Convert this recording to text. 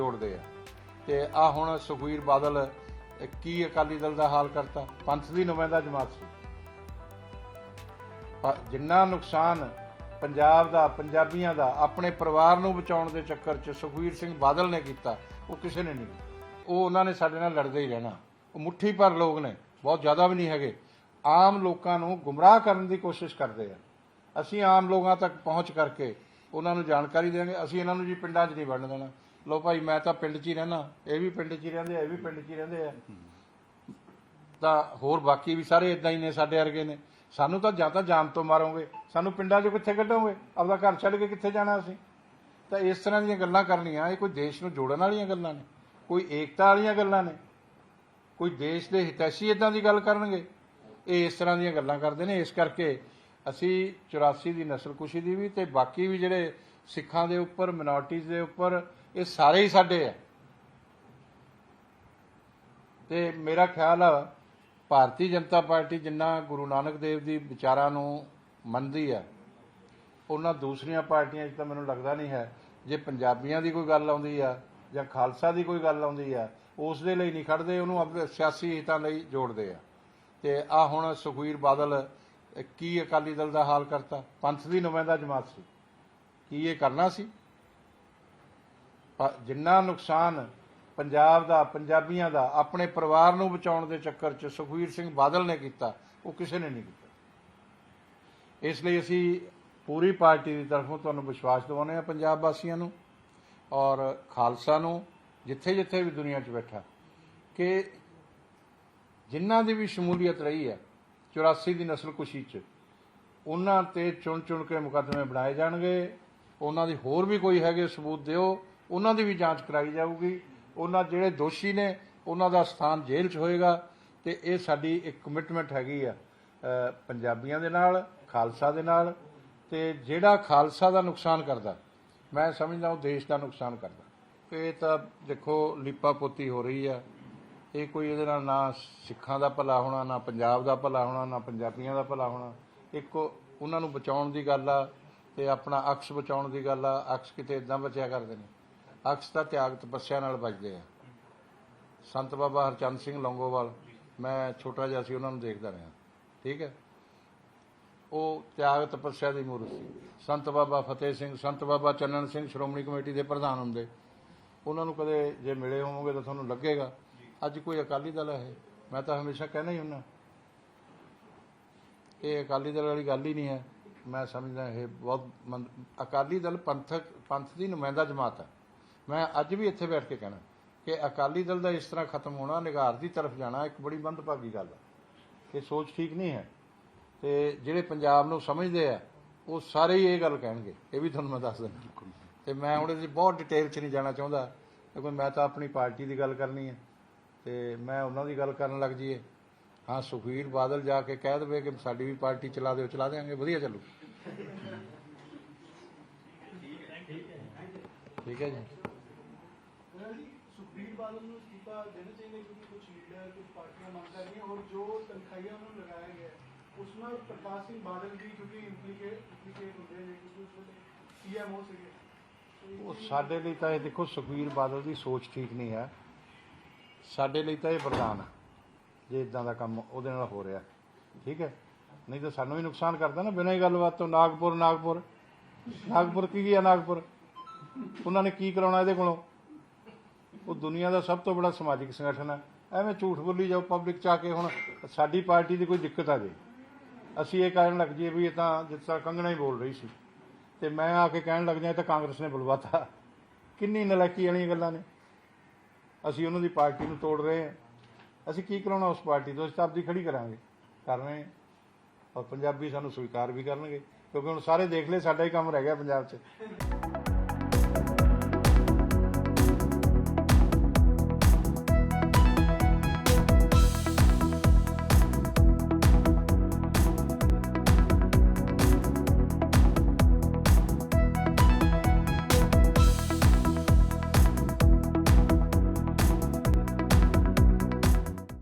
ਜੋੜਦੇ ਆ। ਤੇ ਆ ਹੁਣ ਸੁਖਵੀਰ ਬਾਦਲ ਕੀ ਅਕਾਲੀ ਦਲ ਦਾ ਹਾਲ ਕਰਤਾ? ਪੰਥ ਦੀ ਨੁਮਾਇੰਦਾ ਜਮਾਤ ਸੀ। ਜਿੰਨਾ ਨੁਕਸਾਨ ਪੰਜਾਬ ਦਾ, ਪੰਜਾਬੀਆਂ ਦਾ, ਆਪਣੇ ਪਰਿਵਾਰ ਨੂੰ ਬਚਾਉਣ ਦੇ ਚੱਕਰ 'ਚ ਸੁਖਵੀਰ ਸਿੰਘ ਬਾਦਲ ਨੇ ਕੀਤਾ, ਉਹ ਕਿਸੇ ਨੇ ਨਹੀਂ ਉਹ ਉਹਨਾਂ ਨੇ ਸਾਡੇ ਨਾਲ ਲੜਦੇ ਹੀ ਰਹਿਣਾ। ਉਹ ਮੁੱਠੀ ਭਰ ਲੋਕ ਨੇ, ਬਹੁਤ ਜ਼ਿਆਦਾ ਵੀ ਨਹੀਂ ਹੈਗੇ। ਆਮ ਲੋਕਾਂ ਨੂੰ ਗੁੰਮਰਾਹ ਕਰਨ ਦੀ ਕੋਸ਼ਿਸ਼ ਕਰਦੇ ਆ। ਅਸੀਂ ਆਮ ਲੋਕਾਂ ਤੱਕ ਪਹੁੰਚ ਕਰਕੇ ਉਹਨਾਂ ਨੂੰ ਜਾਣਕਾਰੀ ਦੇਵਾਂਗੇ। ਅਸੀਂ ਇਹਨਾਂ ਨੂੰ ਜੀ ਪਿੰਡਾਂ 'ਚ ਨਹੀਂ ਵੜਨ ਦੇਣਾ। ਲੋ ਭਾਈ, ਮੈਂ ਤਾਂ ਪਿੰਡ 'ਚ ਹੀ ਰਹਿਣਾ ਇਹ ਵੀ ਪਿੰਡ 'ਚ ਹੀ ਰਹਿੰਦੇ ਆ, ਇਹ ਵੀ ਪਿੰਡ 'ਚ ਹੀ ਰਹਿੰਦੇ ਆ। ਤਾਂ ਹੋਰ ਬਾਕੀ ਵੀ ਸਾਰੇ ਇਦਾਂ ਹੀ ਨੇ, ਸਾਡੇ ਵਰਗੇ ਨੇ। ਸਾਨੂੰ ਤਾਂ ਜਾਂ ਤਾਂ ਜਾਨ ਤੋਂ ਮਾਰੋਗੇ। ਸਾਨੂੰ ਪਿੰਡਾਂ ਚ ਕਿੱਥੇ ਕੱਢੋਗੇ? ਆਪਦਾ ਘਰ ਛੱਡ ਕੇ ਕਿੱਥੇ ਜਾਣਾ ਅਸੀਂ? ਤਾਂ ਇਸ ਤਰ੍ਹਾਂ ਦੀਆਂ ਗੱਲਾਂ ਕਰਨੀਆਂ, ਇਹ ਕੋਈ ਦੇਸ਼ ਨੂੰ ਜੋੜਨ ਵਾਲੀਆਂ ਗੱਲਾਂ ਨੇ। ਕੋਈ ਏਕਤਾ ਵਾਲੀਆਂ ਗੱਲਾਂ ਨੇ। ਕੋਈ ਦੇਸ਼ ਦੇ ਹਿਤੈਸ਼ੀ ਇਦਾਂ ਦੀ ਗੱਲ ਕਰਨਗੇ? ਇਹ ਇਸ ਤਰ੍ਹਾਂ ਦੀਆਂ ਗੱਲਾਂ ਕਰਦੇ ਨੇ। ਇਸ ਕਰਕੇ ਅਸੀਂ 84 ਦੀ, ਨਸਲਕੁਸ਼ੀ ਦੀ ਵੀ ਤੇ ਬਾਕੀ ਵੀ ਜਿਹੜੇ ਸਿੱਖਾਂ ਦੇ ਉੱਪਰ ਮਿਨੋਰਟੀਜ਼ ਦੇ ਉੱਪਰ ਇਹ ਸਾਰੇ ਹੀ ਸਾਡੇ ਆ। ਤੇ ਮੇਰਾ ਖਿਆਲ ਆ, ਭਾਰਤੀ ਜਨਤਾ ਪਾਰਟੀ ਜਿੰਨਾ ਗੁਰੂ ਨਾਨਕ ਦੇਵ ਦੀ ਵਿਚਾਰਾਂ ਨੂੰ ਮੰਨਦੀ ਆ, ਉਹਨਾਂ ਦੂਸਰੀਆਂ ਪਾਰਟੀਆਂ 'ਚ ਤਾਂ ਮੈਨੂੰ ਲੱਗਦਾ ਨਹੀਂ ਹੈ। ਜੇ ਪੰਜਾਬੀਆਂ ਦੀ ਕੋਈ ਗੱਲ ਆਉਂਦੀ ਆ ਜਾਂ ਖਾਲਸਾ ਦੀ ਕੋਈ ਗੱਲ ਆਉਂਦੀ ਆ, ਉਸ ਦੇ ਲਈ ਨਹੀਂ ਖੜਦੇ, ਉਹਨੂੰ ਆਪਣੇ ਸਿਆਸੀ ਹਿੱਤਾਂ ਲਈ ਜੋੜਦੇ ਆ। ਤੇ ਆ ਹੁਣ ਸੁਖਵੀਰ ਬਾਦਲ, ਕੀ ਅਕਾਲੀ ਦਲ ਦਾ ਹਾਲ ਕਰਤਾ? ਪੰਥ ਦੀ ਨੁਮਾਇੰਦਾ ਜਮਾਤ ਸੀ। ਕੀ ਇਹ ਕਰਨਾ ਸੀ? ਜਿੰਨਾ ਨੁਕਸਾਨ ਪੰਜਾਬ ਦਾ, ਪੰਜਾਬੀਆਂ ਦਾ, ਆਪਣੇ ਪਰਿਵਾਰ ਨੂੰ ਬਚਾਉਣ ਦੇ ਚੱਕਰ 'ਚ ਸੁਖਵੀਰ ਸਿੰਘ ਬਾਦਲ ਨੇ ਕੀਤਾ, ਉਹ ਕਿਸੇ ਨੇ ਨਹੀਂ ਕੀਤਾ। ਇਸ ਲਈ ਅਸੀਂ ਪੂਰੀ ਪਾਰਟੀ ਦੀ ਤਰਫੋਂ ਤੁਹਾਨੂੰ ਵਿਸ਼ਵਾਸ ਦਿਵਾਉਂਦੇ ਆ ਪੰਜਾਬ ਵਾਸੀਆਂ ਨੂੰ ਔਰ ਖਾਲਸਾ ਨੂੰ, ਜਿੱਥੇ ਜਿੱਥੇ ਵੀ ਦੁਨੀਆ 'ਚ ਬੈਠਾ, ਕਿ ਜਿਨ੍ਹਾਂ ਦੀ ਵੀ ਸ਼ਮੂਲੀਅਤ ਰਹੀ ਹੈ 84 ਦੀ ਨਸਲਕੁਸ਼ੀ 'ਚ, ਉਹਨਾਂ ਤੇ ਚੁਣ ਚੁਣ ਕੇ ਮੁਕੱਦਮੇ ਬਣਾਏ ਜਾਣਗੇ, ਉਹਨਾਂ ਦੀ ਹੋਰ ਵੀ ਕੋਈ ਹੈਗੇ ਸਬੂਤ ਦਿਓ ਉਹਨਾਂ ਦੀ ਵੀ ਜਾਂਚ ਕਰਾਈ ਜਾਊਗੀ। ਉਹਨਾਂ ਜਿਹੜੇ ਦੋਸ਼ੀ ਨੇ, ਉਹਨਾਂ ਦਾ ਸਥਾਨ ਜੇਲ੍ਹ 'ਚ ਹੋਏਗਾ ਤੇ ਇਹ ਸਾਡੀ ਇੱਕ ਕਮਿਟਮੈਂਟ ਹੈਗੀ ਆ ਪੰਜਾਬੀਆਂ ਦੇ ਨਾਲ, ਖਾਲਸਾ ਦੇ ਨਾਲ ਤੇ ਜਿਹੜਾ ਖਾਲਸਾ ਦਾ ਨੁਕਸਾਨ ਕਰਦਾ, ਮੈਂ ਸਮਝਦਾ ਉਹ ਦੇਸ਼ ਦਾ ਨੁਕਸਾਨ ਕਰਦਾ। ਇਹ ਤਾਂ ਦੇਖੋ ਲੀਪਾ ਪੋਤੀ ਹੋ ਰਹੀ ਆ। ਇਹ ਕੋਈ ਇਹਦੇ ਨਾਲ ਨਾ ਸਿੱਖਾਂ ਦਾ ਭਲਾ ਹੋਣਾ, ਨਾ ਪੰਜਾਬ ਦਾ ਭਲਾ ਹੋਣਾ, ਨਾ ਪੰਜਾਬੀਆਂ ਦਾ ਭਲਾ ਹੋਣਾ। ਇੱਕ ਉਹਨਾਂ ਨੂੰ ਬਚਾਉਣ ਦੀ ਗੱਲ ਆ ਤੇ ਆਪਣਾ ਅਕਸ ਬਚਾਉਣ ਦੀ ਗੱਲ ਆ। ਅਕਸ ਕਿਤੇ ਇਦਾਂ ਬਚਿਆ ਕਰਦੇ ਨੇ। ਅਕਸ ਤਾਂ ਤਿਆਗ ਤਪੱਸਿਆ ਨਾਲ ਬਚਦੇ ਆ। ਸੰਤ ਬਾਬਾ ਹਰਚੰਦ ਸਿੰਘ ਲੌਂਗੋਵਾਲ, ਮੈਂ ਛੋਟਾ ਜਿਹਾ ਸੀ, ਉਹਨਾਂ ਨੂੰ ਦੇਖਦਾ ਰਿਹਾ। ਠੀਕ ਹੈ? ਉਹ ਤਿਆਗ ਤਪੱਸਿਆ ਦੀ ਮੂਰਤ ਸੀ। ਸੰਤ ਬਾਬਾ ਫਤਿਹ ਸਿੰਘ, ਸੰਤ ਬਾਬਾ ਚੰਨਨ ਸਿੰਘ ਸ਼੍ਰੋਮਣੀ ਕਮੇਟੀ ਦੇ ਪ੍ਰਧਾਨ ਹੁੰਦੇ। ਉਹਨਾਂ ਨੂੰ ਕਦੇ ਜੇ ਮਿਲੇ ਹੋਵੋਗੇ ਤਾਂ ਤੁਹਾਨੂੰ ਲੱਗੇਗਾ। ਅੱਜ ਕੋਈ ਅਕਾਲੀ ਦਲ ਹੈ? ਮੈਂ ਤਾਂ ਹਮੇਸ਼ਾ ਕਹਿਣਾ ਹੀ ਹੁੰਦਾ। ਇਹ ਅਕਾਲੀ ਦਲ ਵਾਲੀ ਗੱਲ ਹੀ ਨਹੀਂ ਹੈ। ਮੈਂ ਸਮਝਦਾ ਇਹ ਬਹੁਤ ਅਕਾਲੀ ਦਲ ਪੰਥਕ, ਪੰਥ ਦੀ ਨੁਮਾਇੰਦਾ ਜਮਾਤ ਹੈ। ਮੈਂ ਅੱਜ ਵੀ ਇੱਥੇ ਬੈਠ ਕੇ ਕਹਿਣਾ, ਕਿ ਅਕਾਲੀ ਦਲ ਦਾ ਇਸ ਤਰ੍ਹਾਂ ਖਤਮ ਹੋਣਾ, ਨਿਗਾਰ ਦੀ ਤਰਫ ਜਾਣਾ ਇੱਕ ਬੜੀ ਮੰਦਭਾਗੀ ਗੱਲ ਹੈ ਇਹ ਸੋਚ ਠੀਕ ਨਹੀਂ ਹੈ। ਤੇ ਜਿਹੜੇ ਪੰਜਾਬ ਨੂੰ ਸਮਝਦੇ ਆ, ਉਹ ਸਾਰੇ ਹੀ ਇਹ ਗੱਲ ਕਹਿਣਗੇ, ਇਹ ਵੀ ਤੁਹਾਨੂੰ ਮੈਂ ਦੱਸ ਦਿੰਦਾ। ਤੇ ਮੈਂ ਹੁਣ ਇਹਦੀ ਬਹੁਤ ਡਿਟੇਲ 'ਚ ਨਹੀਂ ਜਾਣਾ ਚਾਹੁੰਦਾ, ਕਿਉਂਕਿ ਮੈਂ ਤਾਂ ਆਪਣੀ ਪਾਰਟੀ ਦੀ ਗੱਲ ਕਰਨੀ ਹੈ, ਤੇ ਮੈਂ ਉਹਨਾਂ ਦੀ ਗੱਲ ਕਰਨ ਲੱਗ ਜੀਏ ਹਾਂ, ਸੁਖਵੀਰ ਬਾਦਲ ਜਾ ਕੇ ਕਹਿ ਦੇਵੇ ਕਿ ਸਾਡੀ ਵੀ ਪਾਰਟੀ ਚਲਾ ਦਿਓ, ਚਲਾ ਦੇਾਂਗੇ ਵਧੀਆ ਚੱਲੂ। ਠੀਕ ਹੈ ਜੀ। ਸੁਖਬੀਰ ਬਾਦਲ ਨੂੰ ਅਸਤੀਫਾ ਦੇਣਾ ਚਾਹੀਦਾ ਕਿਉਂਕਿ ਕੁਝ ਲੀਡਰ ਕੁਝ ਪਾਰਟੀਆਂ ਮੰਗ ਕਰ ਰਹੀਆਂ ਔਰ ਜੋ ਤਨਖਾਹੀਆਂ ਉਹਨਾਂ ਨੂੰ ਲਗਾਇਆ ਗਿਆ ਉਸ ਨਾਲ ਪ੍ਰਕਾਸ਼ ਸਿੰਘ ਬਾਦਲ ਵੀ ਕਿਉਂਕਿ ਇੰਪਲੀਕੇਟ ਇੰਪਲੀਕੇਟ ਹੁੰਦੇ ਨੇ ਕਿਉਂਕਿ ਉਸ ਵੇਲੇ ਸੀਐਮਓ ਸੀਗੇ। ਉਹ ਸਾਡੇ ਲਈ ਤਾਂ ਇਹ ਦੇਖੋ ਸੁਖਬੀਰ ਬਾਦਲ ਦੀ ਸੋਚ ਠੀਕ ਨਹੀਂ ਹੈ। ਸਾਡੇ ਲਈ ਤਾਂ ਇਹ ਵਰਦਾਨ ਹੈ ਜੇ ਇਦਾਂ ਦਾ ਕੰਮ ਉਹਦੇ ਨਾਲ ਹੋ ਰਿਹਾ। ਠੀਕ ਹੈ? ਨਹੀਂ ਤਾਂ ਸਾਨੂੰ ਵੀ ਨੁਕਸਾਨ ਕਰਦਾ ਨਾ ਬਿਨਾਂ ਹੀ ਗੱਲਬਾਤ ਤੋਂ, ਨਾਗਪੁਰ ਨਾਗਪੁਰ। ਨਾਗਪੁਰ ਕੀ ਗਿਆ ਨਾਗਪੁਰ? ਉਹਨਾਂ ਨੇ ਕੀ ਕਰਾਉਣਾ ਇਹਦੇ ਕੋਲੋਂ? ਉਹ ਦੁਨੀਆ ਦਾ ਸਭ ਤੋਂ ਬੜਾ ਸਮਾਜਿਕ ਸੰਗਠਨ ਹੈ। ਐਵੇਂ ਝੂਠ ਬੋਲੀ ਜਾਓ ਪਬਲਿਕ ਚ ਆ ਕੇ ਹੁਣ ਸਾਡੀ ਪਾਰਟੀ ਦੀ ਕੋਈ ਦਿੱਕਤ ਆ ਜੇ। ਅਸੀਂ ਇਹ ਕਹਿਣ ਲੱਗ ਜੀਏ ਵੀ ਇਹ ਤਾਂ ਜਿਸ ਤਰ੍ਹਾਂ ਕੰਗਣਾ ਹੀ ਬੋਲ ਰਹੀ ਸੀ। ਤੇ ਮੈਂ ਆ ਕੇ ਕਹਿਣ ਲੱਗ ਜਾਂ ਇਹ ਤਾਂ ਕਾਂਗਰਸ ਨੇ ਬੁਲਵਾਤਾ। ਕਿੰਨੀ ਨਲਾਇਕੀ ਵਾਲੀਆਂ ਗੱਲਾਂ ਨੇ। ਅਸੀਂ ਉਹਨਾਂ ਦੀ ਪਾਰਟੀ ਨੂੰ ਤੋੜ ਰਹੇ ਹਾਂ। ਅਸੀਂ ਕੀ ਕਰਾਉਣਾ ਉਸ ਪਾਰਟੀ ਤੋਂ? ਅਸੀਂ ਤਾਂ ਖੜੀ ਕਰਾਂਗੇ। ਕਰ ਰਹੇ ਹਾਂ। ਔਰ ਪੰਜਾਬੀ ਸਾਨੂੰ ਸਵੀਕਾਰ ਵੀ ਕਰਨਗੇ। ਕਿਉਂਕਿ ਹੁਣ ਸਾਰੇ ਦੇਖ ਲਏ, ਸਾਡਾ ਹੀ ਕੰਮ ਰਹਿ ਗਿਆ ਪੰਜਾਬ 'ਚ।